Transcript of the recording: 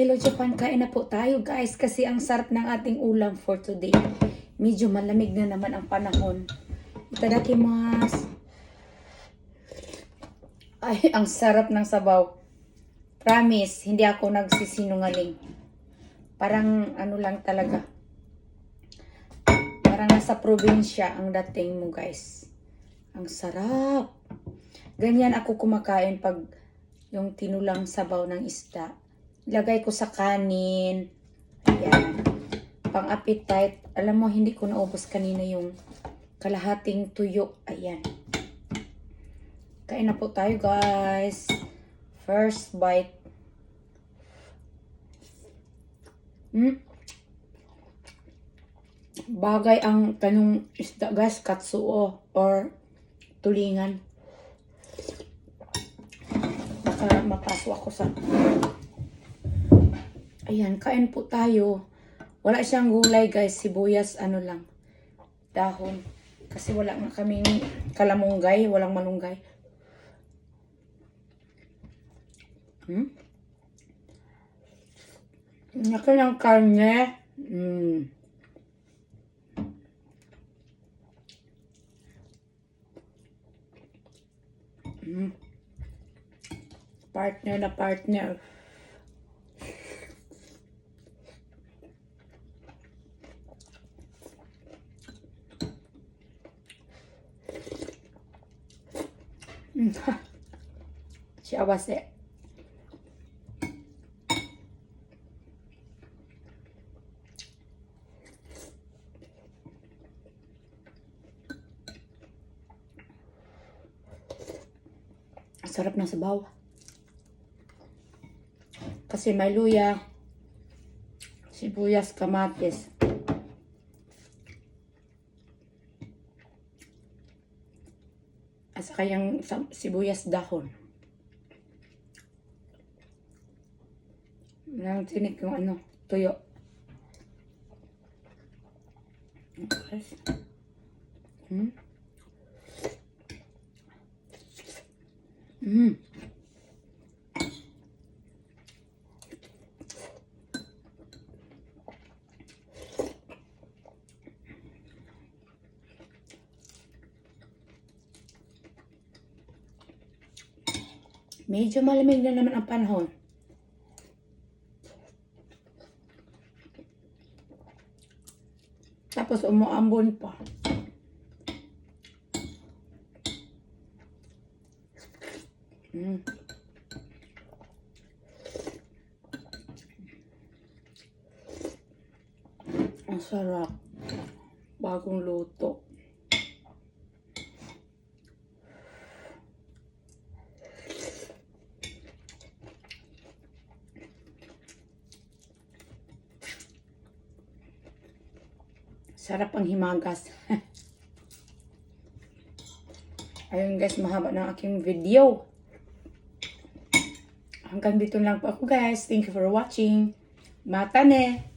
Hello Japan, kain na po tayo guys kasi ang sarap ng ating ulam for today. Medyo malamig na naman ang panahon. Itadakimasu. Ay, ang sarap ng sabaw. Promise, hindi ako nagsisinungaling. Parang ano lang talaga. Parang nasa probinsya ang dating mo guys. Ang sarap. Ganyan ako kumakain pag yung tinulang sabaw ng isda. Ilagay ko sa kanin. Ayan. Pang appetite. Alam mo, hindi ko naubos kanina yung kalahating tuyo. Ayan. Kain na po tayo, guys. First bite. Hmm? Bagay ang tanong isda, guys. Katsuo or tulingan. Baka mapasok ako sa... Ayan, kain po tayo. Wala siyang gulay, guys. Sibuyas, ano lang. Dahon. Kasi wala nga kaming kalamunggay. Walang malunggay. Hmm? Naka ng karne. Hmm. Hmm. Partner na partner. Siawase. Ang Sarap ng sabaw. Kasi may luya, sibuyas, kamatis. At saka sibuyas dahon. Nang tinik yung ano, tuyo. Okay. Hmm. Mm. Medyo malamig na naman ang panahon. Tapos umuambon pa. Mm. Ang sarap. Bagong luto. Sarap ang himagas. Ayun guys, mahaba ng aking video. Hanggang dito lang po ako guys. Thank you for watching. Mata ne!